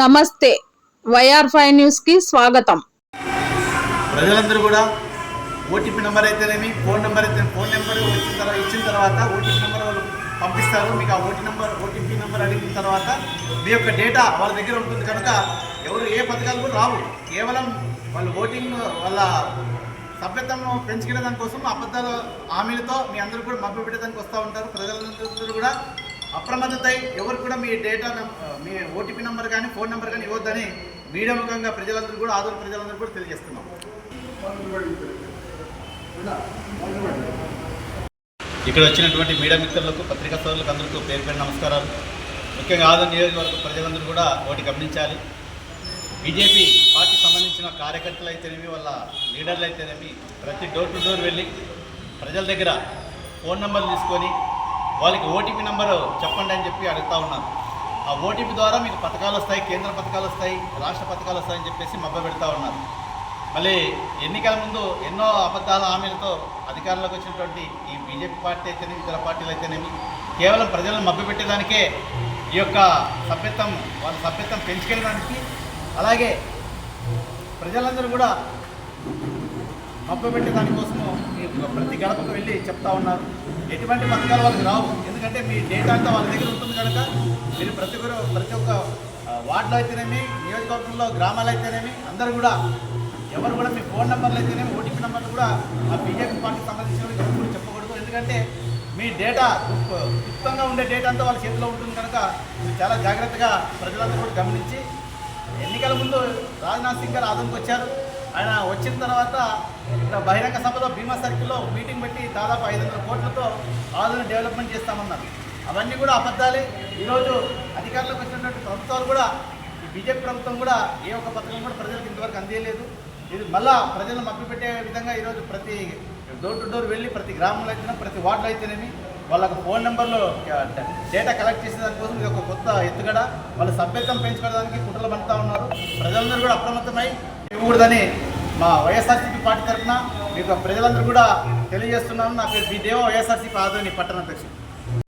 నమస్తే. YR five న్యూస్కి స్వాగతం. ప్రజలందరూ కూడా ఓటీపీ నెంబర్ అయితేనేమి ఫోన్ నెంబర్ అయితే ఫోన్ నెంబర్ వచ్చిన తర్వాత ఇచ్చిన తర్వాత ఓటీపీ నెంబర్ వాళ్ళు పంపిస్తారు. మీకు ఆ ఓటీ నెంబర్ ఓటీపీ నెంబర్ అడిగిన తర్వాత మీ యొక్క డేటా వాళ్ళ దగ్గర ఉంటుంది కనుక ఎవరు ఏ పథకాలు కూడా రావు. కేవలం వాళ్ళు ఓటింగ్ వాళ్ళ సభ్యత్వం పెంచుకునే దానికోసం అబద్ధాల హామీలతో మీ అందరూ కూడా మభ్య పెట్టడానికి వస్తూ ఉంటారు. ప్రజలందరూ కూడా అప్రమత్తత ఎవరు కూడా మీ డేటా మీ ఓటీపీ నెంబర్ కానీ ఫోన్ నెంబర్ కానీ ఇవ్వద్దని మీడియా ముఖంగా ప్రజలందరూ కూడా ఆదరణ ప్రజలందరూ కూడా తెలియజేస్తున్నాం. ఇక్కడ వచ్చినటువంటి మీడియా మిత్రులకు పత్రికా సోదరులకు అందరికీ పేరు పేరు నమస్కారాలు. ముఖ్యంగా ఆదరణ నియోజకవర్గ ప్రజలందరూ కూడా ఒకటి గమనించాలి. బీజేపీ పార్టీ సంబంధించిన కార్యకర్తలు అయితేనేమి వాళ్ళ లీడర్లు అయితేనేమి ప్రతి డోర్ టు డోర్ వెళ్ళి ప్రజల దగ్గర ఫోన్ నెంబర్లు తీసుకొని వాళ్ళకి ఓటీపీ నెంబరు చెప్పండి అని చెప్పి అడుగుతా ఉన్నారు. ఆ ఓటీపీ ద్వారా మీకు పథకాలు వస్తాయి కేంద్ర పథకాలు వస్తాయి రాష్ట్ర పథకాలు వస్తాయని చెప్పేసి మబ్బ పెడతా ఉన్నారు. మళ్ళీ ఎన్నికల ముందు ఎన్నో అబద్ధాల హామీలతో అధికారంలోకి వచ్చినటువంటి ఈ బీజేపీ పార్టీ అయితేనేమి ఇతర పార్టీలు అయితేనేమి కేవలం ప్రజలను మభ్యపెట్టేదానికే ఈ యొక్క సభ్యత్వం వాళ్ళ సభ్యత్వం పెంచుకెళ్ళడానికి అలాగే ప్రజలందరూ కూడా మభ్యపెట్టే దానికోసము ఈ ప్రతి గడపకు వెళ్ళి చెప్తా ఉన్నారు. ఎటువంటి పథకాలు వాళ్ళకి రావు. ఎందుకంటే మీ డేటా అంతా వాళ్ళ దగ్గర ఉంటుంది కనుక మీరు ప్రతి ఒక్కరు ప్రతి ఒక్క వార్డులో అయితేనేమి నియోజకవర్గంలో గ్రామాలు అయితేనేమి అందరూ కూడా ఎవరు కూడా మీ ఫోన్ నెంబర్లు అయితేనేమి ఓటీపీ నెంబర్లు కూడా ఆ బీజేపీ పార్టీకి సంబంధించిన ఎవరు కూడా చెప్పకూడదు. ఎందుకంటే మీ డేటా గుప్తంగా ఉండే డేటా అంతా వాళ్ళ చేతిలో ఉంటుంది కనుక మీరు చాలా జాగ్రత్తగా ప్రజలందరూ కూడా గమనించి ఎన్నికల ముందు రాజ్నాథ్ సింగ్ గారు ఆదంకి వచ్చారు. ఆయన వచ్చిన తర్వాత ఇక్కడ బహిరంగ సభలో భీమా సర్కిల్లో మీటింగ్ పెట్టి దాదాపు ఐదు వందల కోట్లతో ఆధునిక డెవలప్మెంట్ చేస్తామన్నారు. అవన్నీ కూడా అబద్ధాలే. ఈరోజు అధికారంలోకి వచ్చినటువంటి ప్రభుత్వాలు కూడా ఈ బీజేపీ ప్రభుత్వం కూడా ఏ ఒక్క పథకం కూడా ప్రజలకు ఇంతవరకు అందేయలేదు ఇది మళ్ళా ప్రజలను మభ్యపెట్టే విధంగా ఈరోజు ప్రతి డోర్ టు డోర్ వెళ్ళి ప్రతి గ్రామంలో అయితేనే ప్రతి వార్డులో అయితేనేమి వాళ్ళకు ఫోన్ నెంబర్లో డేటా కలెక్ట్ చేసే దానికోసం ఇది ఒక కొత్త ఎత్తుగడ. వాళ్ళ సభ్యత్వం పెంచుకోవడానికి కుట్రలు పడుతూ ఉన్నారు. ప్రజలందరూ కూడా అప్రమత్తమై ఇవ్వకూడదని మా వైఎస్ఆర్సీపీ పార్టీ తరఫున మీకు ప్రజలందరూ కూడా తెలియజేస్తున్నాను. నా పేరు మీ దేవ వైఎస్ఆర్సీపీ ఆదరణి పట్టణ అధ్యక్షుడు.